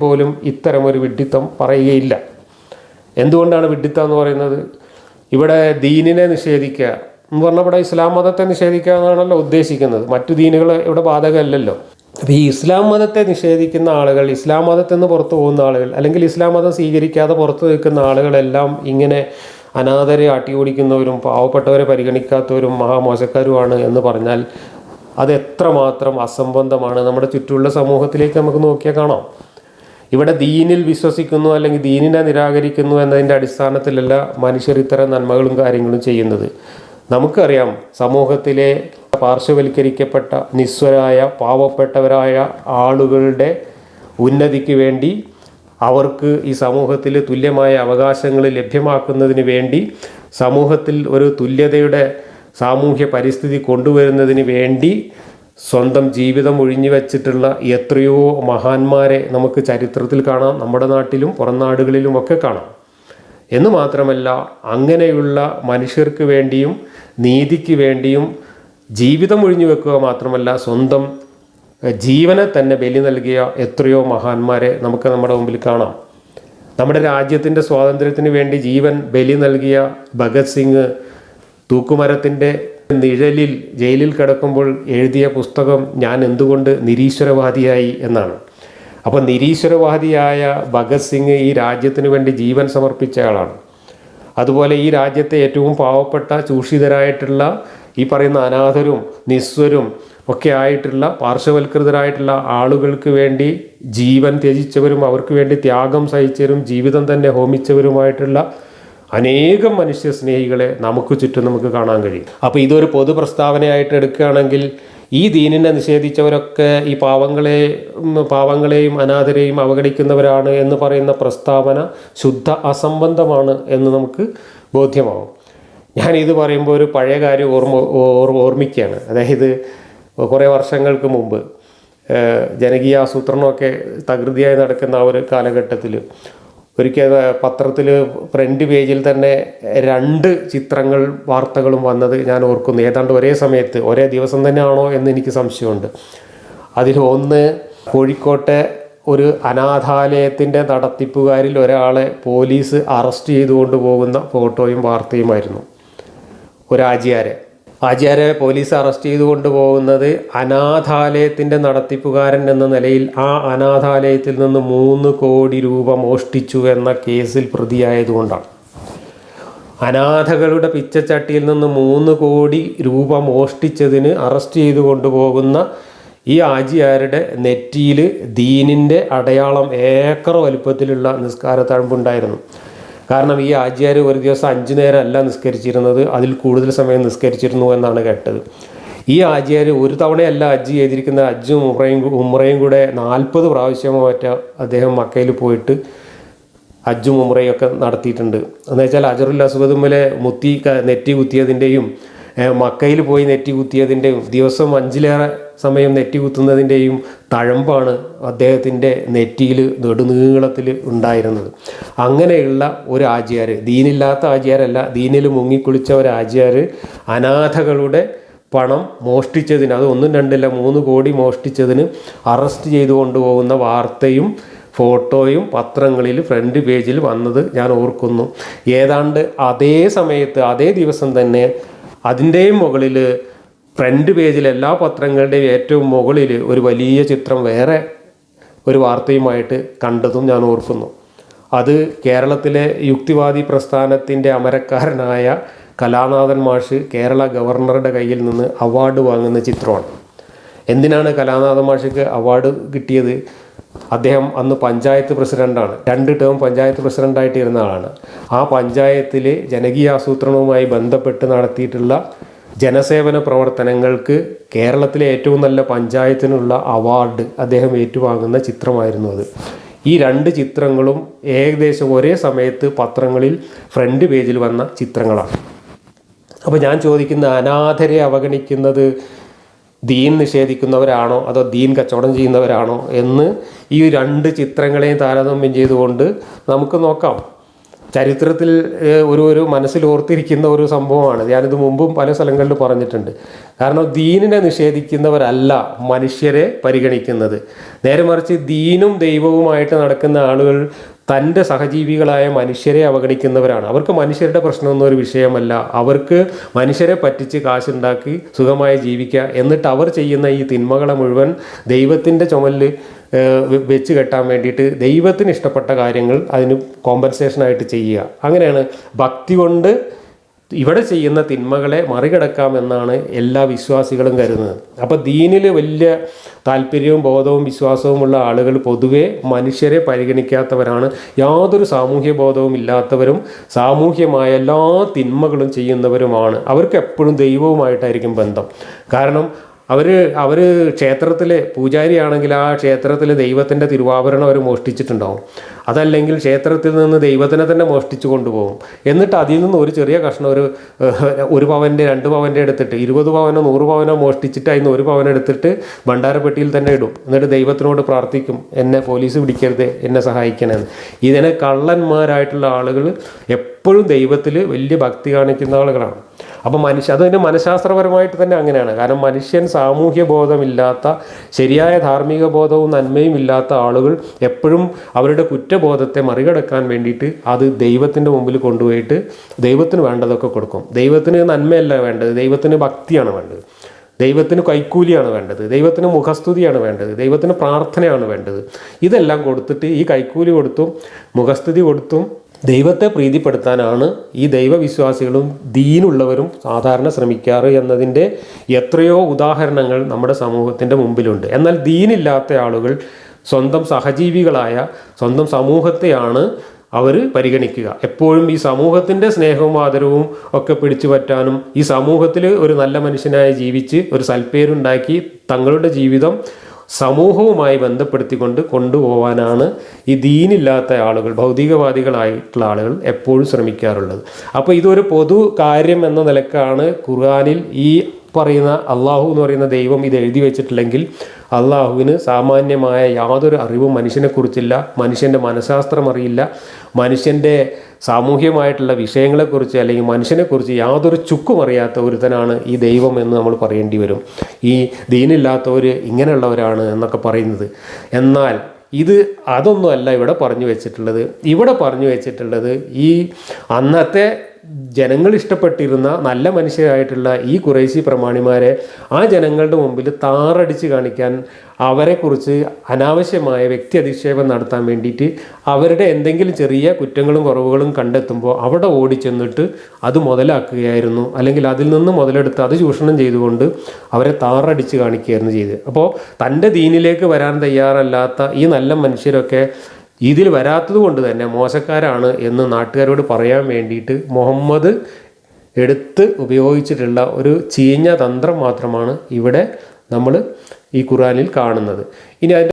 പോലും ഇത്തരം ഒരു വിഡ്ഢിത്തം പറയുകയില്ല. എന്തുകൊണ്ടാണ് വിഡ്ഢിത്തം എന്ന് പറയുന്നത്? ഇവിടെ ദീനിനെ നിഷേധിക്കുക എന്ന് പറഞ്ഞാൽ ഇവിടെ ഇസ്ലാം മതത്തെ നിഷേധിക്കുക എന്നാണല്ലോ ഉദ്ദേശിക്കുന്നത്. മറ്റു ദീനുകൾ ഇവിടെ ബാധകമല്ലല്ലോ. അപ്പോൾ ഈ ഇസ്ലാം മതത്തെ നിഷേധിക്കുന്ന ആളുകൾ ഇസ്ലാം മതത്തിൽ നിന്ന് പുറത്തു പോകുന്ന ആളുകൾ അല്ലെങ്കിൽ ഇസ്ലാം മതം സ്വീകരിക്കാതെ പുറത്തു നിൽക്കുന്ന ആളുകളെല്ലാം ഇങ്ങനെ അനാഥരെ ആട്ടിയോടിക്കുന്നവരും പാവപ്പെട്ടവരെ പരിഗണിക്കാത്തവരും മഹാമോശക്കാരുമാണ് എന്ന് പറഞ്ഞാൽ അത് എത്രമാത്രം അസംബന്ധമാണ്. നമ്മുടെ ചുറ്റുമുള്ള സമൂഹത്തിലേക്ക് നമുക്ക് നോക്കിയാൽ കാണാം. ഇവിടെ ദീനിൽ വിശ്വസിക്കുന്നു അല്ലെങ്കിൽ ദീനിനെ നിരാകരിക്കുന്നു എന്നതിന്റെ അടിസ്ഥാനത്തിലല്ല മനുഷ്യർ ഇത്തരം നന്മകളും കാര്യങ്ങളും ചെയ്യുന്നത്. നമുക്കറിയാം സമൂഹത്തിലെ പാർശ്വവൽക്കരിക്കപ്പെട്ട നിസ്വരായ പാവപ്പെട്ടവരായ ആളുകളുടെ ഉന്നതിക്ക് വേണ്ടി അവർക്ക് ഈ സമൂഹത്തിൽ തുല്യമായ അവകാശങ്ങൾ ലഭ്യമാക്കുന്നതിന് വേണ്ടി സമൂഹത്തിൽ ഒരു തുല്യതയുടെ സാമൂഹ്യ പരിസ്ഥിതി കൊണ്ടുവരുന്നതിന് വേണ്ടി സ്വന്തം ജീവിതം ഒഴിഞ്ഞു വച്ചിട്ടുള്ള എത്രയോ മഹാന്മാരെ നമുക്ക് ചരിത്രത്തിൽ കാണാം നമ്മുടെ നാട്ടിലും പുറം നാടുകളിലും ഒക്കെ കാണാം. എന്ന് മാത്രമല്ല അങ്ങനെയുള്ള മനുഷ്യർക്ക് വേണ്ടിയും നീതിക്ക് വേണ്ടിയും ജീവിതം ഒഴിഞ്ഞു വെക്കുക മാത്രമല്ല സ്വന്തം ജീവനെ തന്നെ ബലി നൽകിയ എത്രയോ മഹാന്മാരെ നമുക്ക് നമ്മുടെ മുമ്പിൽ കാണാം. നമ്മുടെ രാജ്യത്തിന്റെ സ്വാതന്ത്ര്യത്തിന് വേണ്ടി ജീവൻ ബലി നൽകിയ ഭഗത് സിംഗ് തൂക്കുമരത്തിന്റെ നിഴലിൽ ജയിലിൽ കിടക്കുമ്പോൾ എഴുതിയ പുസ്തകം ഞാൻ എന്തുകൊണ്ട് നിരീശ്വരവാദിയായി എന്നാണ്. അപ്പോൾ നിരീശ്വരവാദിയായ ഭഗത് സിംഗ് ഈ രാജ്യത്തിന് വേണ്ടി ജീവൻ സമർപ്പിച്ച ആളാണ്. അതുപോലെ ഈ രാജ്യത്തെ ഏറ്റവും പാവപ്പെട്ട ചൂഷിതരായിട്ടുള്ള ഈ പറയുന്ന അനാഥരും നിസ്വരും ഒക്കെ ആയിട്ടുള്ള പാർശ്വവൽകൃതരായിട്ടുള്ള ആളുകൾക്ക് വേണ്ടി ജീവൻ ത്യജിച്ചവരും അവർക്ക് വേണ്ടി ത്യാഗം സഹിച്ചവരും ജീവിതം തന്നെ ഹോമിച്ചവരുമായിട്ടുള്ള അനേകം മനുഷ്യ സ്നേഹികളെ നമുക്ക് ചുറ്റും നമുക്ക് കാണാൻ കഴിയും. അപ്പോൾ ഇതൊരു പൊതു പ്രസ്താവനയായിട്ട് എടുക്കുകയാണെങ്കിൽ ഈ ദീനിനെ നിഷേധിച്ചവരൊക്കെ ഈ പാവങ്ങളെ പാവങ്ങളെയും അനാഥരെയും അവഗണിക്കുന്നവരാണ് എന്ന് പറയുന്ന പ്രസ്താവന ശുദ്ധ അസംബന്ധമാണ് എന്ന് നമുക്ക് ബോധ്യമാവും. ഇത് പറയുമ്പോൾ ഒരു പഴയ കാര്യം ഓർമ്മ ഓർ ഓർമ്മിക്കുകയാണ്. അതായത് കുറേ വർഷങ്ങൾക്ക് മുമ്പ് ജനകീയ ആസൂത്രണമൊക്കെ തകൃതിയായി നടക്കുന്ന ആ ഒരു കാലഘട്ടത്തിൽ ഒരിക്കൽ പത്രത്തിൽ ഫ്രണ്ട് പേജിൽ തന്നെ രണ്ട് ചിത്രങ്ങൾ വാർത്തകളും വന്നത് ഞാൻ ഓർക്കുന്നു. ഏതാണ്ട് ഒരേ സമയത്ത് ഒരേ ദിവസം തന്നെയാണോ എന്ന് എനിക്ക് സംശയമുണ്ട്. അതിൽ ഒന്ന് കോഴിക്കോട്ടെ ഒരു അനാഥാലയത്തിന്റെ നടത്തിപ്പുകാരിൽ ഒരാളെ പോലീസ് അറസ്റ്റ് ചെയ്തുകൊണ്ട് പോകുന്ന ഫോട്ടോയും വാർത്തയുമായിരുന്നു. ഒരു ആജിയാരെ പോലീസ് അറസ്റ്റ് ചെയ്തു കൊണ്ടുപോകുന്നത് അനാഥാലയത്തിന്റെ നടത്തിപ്പുകാരൻ എന്ന നിലയിൽ ആ അനാഥാലയത്തിൽ നിന്ന് മൂന്ന് കോടി രൂപ മോഷ്ടിച്ചു എന്ന കേസിൽ പ്രതിയായതുകൊണ്ടാണ്. അനാഥകളുടെ പിച്ചച്ചട്ടിയിൽ നിന്ന് മൂന്ന് കോടി രൂപ മോഷ്ടിച്ചതിന് അറസ്റ്റ് ചെയ്ത് കൊണ്ടുപോകുന്ന ഈ ആജിയാരുടെ നെറ്റിയിൽ ദീനിന്റെ അടയാളം ഏക്കർ വലുപ്പത്തിലുള്ള നിസ്കാര തഴമ്പുണ്ടായിരുന്നു കാരണം ഈ ആജിയാർ ഒരു ദിവസം അഞ്ചു നേരം അല്ല നിസ്കരിച്ചിരുന്നത് അതിൽ കൂടുതൽ സമയം നിസ്കരിച്ചിരുന്നു എന്നാണ് കേട്ടത്. ഈ ആജിയാർ ഒരു തവണയല്ല ഹജ്ജ് ചെയ്തിരിക്കുന്ന അജ്ജും ഉമ്രയും ഉമ്രയും കൂടെ നാൽപ്പത് പ്രാവശ്യമോ മറ്റോ അദ്ദേഹം മക്കയിൽ പോയിട്ട് അജ്ജും ഉമ്രയും ഒക്കെ നടത്തിയിട്ടുണ്ട്. എന്ന് വെച്ചാൽ അജറുൽ അസ്വദുമ്മലെ മുത്തി നെറ്റി കുത്തിയതിന്റെയും മക്കയിൽ പോയി നെറ്റി കുത്തിയതിന്റെയും ദിവസം അഞ്ചിലേറെ സമയം നെറ്റി കുത്തുന്നതിന്റെയും തഴമ്പാണ് അദ്ദേഹത്തിന്റെ നെറ്റിയിൽ നെടുനീളത്തിൽ ഉണ്ടായിരുന്നത്. അങ്ങനെയുള്ള ഒരു ആചാര് ദീനില്ലാത്ത ആചാരല്ല ദീനിൽ മുങ്ങിക്കുളിച്ച ഒരു ആചാര് അനാഥകളുടെ പണം മോഷ്ടിച്ചതിന് അത് ഒന്നും രണ്ടില്ല മൂന്ന് കോടി മോഷ്ടിച്ചതിന് അറസ്റ്റ് ചെയ്തു കൊണ്ടുപോകുന്ന വാർത്തയും ഫോട്ടോയും പത്രങ്ങളിൽ ഫ്രണ്ട് പേജിൽ വന്നത് ഞാൻ ഓർക്കുന്നു. ഏതാണ്ട് അതേ സമയത്ത് അതേ ദിവസം തന്നെ അതിന്റെയും മുകളിൽ ഫ്രണ്ട് പേജിൽ എല്ലാ പത്രങ്ങളുടെയും ഏറ്റവും മുകളിൽ ഒരു വലിയ ചിത്രം വേറെ ഒരു വാർത്തയുമായിട്ട് കണ്ടതും ഞാൻ ഓർക്കുന്നു. അത് കേരളത്തിലെ യുക്തിവാദി പ്രസ്ഥാനത്തിന്റെ അമരക്കാരനായ കലാനാഥൻ മാഷ് കേരള ഗവർണറുടെ കയ്യിൽ നിന്ന് അവാർഡ് വാങ്ങുന്ന ചിത്രമാണ്. എന്തിനാണ് കലാനാഥൻ മാഷിക്ക് അവാർഡ് കിട്ടിയത്? അദ്ദേഹം അന്ന് പഞ്ചായത്ത് പ്രസിഡന്റാണ് രണ്ട് ടേം പഞ്ചായത്ത് പ്രസിഡന്റായിട്ട് ഇരുന്ന ആളാണ്. ആ പഞ്ചായത്തിൽ ജനകീയ ആസൂത്രണവുമായി ബന്ധപ്പെട്ട് നടത്തിയിട്ടുള്ള ജനസേവന പ്രവർത്തനങ്ങൾക്ക് കേരളത്തിലെ ഏറ്റവും നല്ല പഞ്ചായത്തിനുള്ള അവാർഡ് അദ്ദേഹം ഏറ്റുവാങ്ങുന്ന ചിത്രമായിരുന്നു അത്. ഈ രണ്ട് ചിത്രങ്ങളും ഏകദേശം ഒരേ സമയത്ത് പത്രങ്ങളിൽ ഫ്രണ്ട് പേജിൽ വന്ന ചിത്രങ്ങളാണ്. അപ്പോൾ ഞാൻ ചോദിക്കുന്ന അനാഥരെ അവഗണിക്കുന്നത് ദീൻ നിഷേധിക്കുന്നവരാണോ അതോ ദീൻ കച്ചവടം ചെയ്യുന്നവരാണോ എന്ന് ഈ രണ്ട് ചിത്രങ്ങളെയും താരതമ്യം ചെയ്തുകൊണ്ട് നമുക്ക് നോക്കാം. ചരിത്രത്തിൽ ഒരു ഒരു മനസ്സിൽ ഓർത്തിരിക്കുന്ന ഒരു സംഭവമാണ്. ഞാനിത് മുമ്പും പല സ്ഥലങ്ങളിൽ പറഞ്ഞിട്ടുണ്ട്. കാരണം ദീനിനെ നിഷേധിക്കുന്നവരല്ല മനുഷ്യരെ പരിഗണിക്കുന്നത്. നേരെ മറിച്ച് ദീനും ദൈവവുമായിട്ട് നടക്കുന്ന ആളുകൾ തന്റെ സഹജീവികളായ മനുഷ്യരെ അവഗണിക്കുന്നവരാണ്. അവർക്ക് മനുഷ്യരുടെ പ്രശ്നമൊന്നും ഒരു വിഷയമല്ല. അവർക്ക് മനുഷ്യരെ പറ്റിച്ച് കാശുണ്ടാക്കി സുഖമായി ജീവിക്കുക. എന്നിട്ട് അവർ ചെയ്യുന്ന ഈ തിന്മകളെ മുഴുവൻ ദൈവത്തിന്റെ ചുമലിൽ വെച്ച് കെട്ടാൻ വേണ്ടിയിട്ട് ദൈവത്തിന് ഇഷ്ടപ്പെട്ട കാര്യങ്ങൾ അതിന് കോമ്പൻസേഷനായിട്ട് ചെയ്യുക. അങ്ങനെയാണ് ഭക്തി കൊണ്ട് ഇവിടെ ചെയ്യുന്ന തിന്മകളെ മറികടക്കാമെന്നാണ് എല്ലാ വിശ്വാസികളും കരുതുന്നത്. അപ്പോൾ ദീനിൽ വലിയ താല്പര്യവും ബോധവും വിശ്വാസവുമുള്ള ആളുകൾ പൊതുവെ മനുഷ്യരെ പരിഗണിക്കാത്തവരാണ്. യാതൊരു സാമൂഹ്യ ബോധവും ഇല്ലാത്തവരും സാമൂഹ്യമായ എല്ലാ തിന്മകളും ചെയ്യുന്നവരുമാണ്. അവർക്ക് എപ്പോഴും ദൈവവുമായിട്ടായിരിക്കും ബന്ധം. കാരണം അവർ അവർ ക്ഷേത്രത്തിലെ പൂജാരിയാണെങ്കിൽ ആ ക്ഷേത്രത്തിലെ ദൈവത്തിന്റെ തിരുവാഭരണം അവർ മോഷ്ടിച്ചിട്ടുണ്ടാവും. അതല്ലെങ്കിൽ ക്ഷേത്രത്തിൽ നിന്ന് ദൈവത്തിനെ തന്നെ മോഷ്ടിച്ചു കൊണ്ടുപോകും. എന്നിട്ട് അതിൽ നിന്ന് ഒരു ചെറിയ കഷ്ണം ഒരു ഒരു പവന്റെ രണ്ട് പവന്റെ എടുത്തിട്ട് ഇരുപത് പവനോ നൂറ് പവനോ മോഷ്ടിച്ചിട്ട് അതിൽ നിന്ന് ഒരു പവൻ എടുത്തിട്ട് ഭണ്ഡാരപ്പെട്ടിയിൽ തന്നെ ഇടും. എന്നിട്ട് ദൈവത്തിനോട് പ്രാർത്ഥിക്കും എന്നെ പോലീസ് പിടിക്കരുത് എന്നെ സഹായിക്കണമെന്ന് ഇതിനെ കള്ളന്മാരായിട്ടുള്ള ആളുകൾ എപ്പോഴും ദൈവത്തിൽ വലിയ ഭക്തി കാണിക്കുന്ന ആളുകളാണ്. അപ്പം മനുഷ്യ അതിന് മനഃശാസ്ത്രപരമായിട്ട് തന്നെ അങ്ങനെയാണ്. കാരണം മനുഷ്യൻ സാമൂഹ്യ ബോധമില്ലാത്ത ശരിയായ ധാർമ്മിക ബോധവും നന്മയും ഇല്ലാത്ത ആളുകൾ എപ്പോഴും അവരുടെ കുറ്റബോധത്തെ മറികടക്കാൻ വേണ്ടിയിട്ട് അത് ദൈവത്തിന്റെ മുമ്പിൽ കൊണ്ടുപോയിട്ട് ദൈവത്തിന് വേണ്ടതൊക്കെ കൊടുക്കും. ദൈവത്തിന് നന്മയല്ല വേണ്ടത്. ദൈവത്തിന് ഭക്തിയാണ് വേണ്ടത്. ദൈവത്തിന് കൈക്കൂലിയാണ് വേണ്ടത്. ദൈവത്തിന് മുഖസ്തുതിയാണ് വേണ്ടത്. ദൈവത്തിന് പ്രാർത്ഥനയാണ് വേണ്ടത്. ഇതെല്ലാം കൊടുത്തിട്ട് ഈ കൈക്കൂലി കൊടുത്തും മുഖസ്തുതി കൊടുത്തും ദൈവത്തെ പ്രീതിപ്പെടുത്താനാണ് ഈ ദൈവവിശ്വാസികളും ദീനുള്ളവരും സാധാരണ ശ്രമിക്കാറ് എന്നതിന്റെ എത്രയോ ഉദാഹരണങ്ങൾ നമ്മുടെ സമൂഹത്തിന്റെ മുമ്പിലുണ്ട്. എന്നാൽ ദീനില്ലാത്ത ആളുകൾ സ്വന്തം സഹജീവികളായ സ്വന്തം സമൂഹത്തെയാണ് അവർ പരിഗണിക്കുക. എപ്പോഴും ഈ സമൂഹത്തിന്റെ സ്നേഹവും ആദരവും ഒക്കെ പിടിച്ചു പറ്റാനും ഈ സമൂഹത്തിൽ ഒരു നല്ല മനുഷ്യനായി ജീവിച്ച് ഒരു സൽപ്പേരുണ്ടാക്കി തങ്ങളുടെ ജീവിതം സമൂഹവുമായി ബന്ധപ്പെടുത്തിക്കൊണ്ട് കൊണ്ടുപോകാനാണ് ഈ ദീനില്ലാത്ത ആളുകൾ ഭൗതികവാദികളായിട്ടുള്ള ആളുകൾ എപ്പോഴും ശ്രമിക്കാറുള്ളത്. അപ്പോൾ ഇതൊരു പൊതു കാര്യം എന്ന നിലക്കാണ് ഖുർആാനിൽ ഈ പറയുന്ന അള്ളാഹു എന്ന് പറയുന്ന ദൈവം ഇത് എഴുതി വെച്ചിട്ടില്ലെങ്കിൽ അള്ളാഹുവിന് സാമാന്യമായ യാതൊരു അറിവും മനുഷ്യനെക്കുറിച്ചില്ല മനുഷ്യന്റെ മനഃശാസ്ത്രം അറിയില്ല മനുഷ്യന്റെ സാമൂഹ്യമായിട്ടുള്ള വിഷയങ്ങളെക്കുറിച്ച് അല്ലെങ്കിൽ മനുഷ്യനെക്കുറിച്ച് യാതൊരു ചുക്കും അറിയാത്ത ഒരുത്തനാണ് ഈ ദൈവം എന്ന് നമ്മൾ പറയേണ്ടി വരും. ഈ ദീനില്ലാത്തവർ ഇങ്ങനെയുള്ളവരാണ് എന്നൊക്കെ പറയുന്നത്. എന്നാൽ ഇത് അതൊന്നുമല്ല ഇവിടെ പറഞ്ഞു വെച്ചിട്ടുള്ളത്. ഇവിടെ പറഞ്ഞു വെച്ചിട്ടുള്ളത് ഈ അന്നത്തെ ജനങ്ങൾ ഇഷ്ടപ്പെട്ടിരുന്ന നല്ല മനുഷ്യരായിട്ടുള്ള ഈ കുറേശി പ്രമാണിമാരെ ആ ജനങ്ങളുടെ മുമ്പിൽ താറടിച്ച് കാണിക്കാൻ അവരെക്കുറിച്ച് അനാവശ്യമായ വ്യക്തി അധിക്ഷേപം നടത്താൻ വേണ്ടിയിട്ട് അവരുടെ എന്തെങ്കിലും ചെറിയ കുറ്റങ്ങളും കുറവുകളും കണ്ടെത്തുമ്പോൾ അവിടെ ഓടിച്ചെന്നിട്ട് അത് മുതലാക്കുകയായിരുന്നു. അല്ലെങ്കിൽ അതിൽ നിന്ന് മുതലെടുത്ത് അത് ചൂഷണം ചെയ്തുകൊണ്ട് അവരെ താറടിച്ച് കാണിക്കുകയായിരുന്നു ചെയ്ത് അപ്പോൾ തന്റെ ദീനിലേക്ക് വരാൻ തയ്യാറല്ലാത്ത ഈ നല്ല മനുഷ്യരൊക്കെ ഇതിൽ വരാത്തത് കൊണ്ട് തന്നെ മോശക്കാരാണ് എന്ന് നാട്ടുകാരോട് പറയാൻ വേണ്ടിയിട്ട് മുഹമ്മദ് എടുത്ത് ഉപയോഗിച്ചിട്ടുള്ള ഒരു ചീഞ്ഞ തന്ത്രം മാത്രമാണ് ഇവിടെ നമ്മൾ ഈ ഖുറാനിൽ കാണുന്നത്. ഇനി അതിന്റെ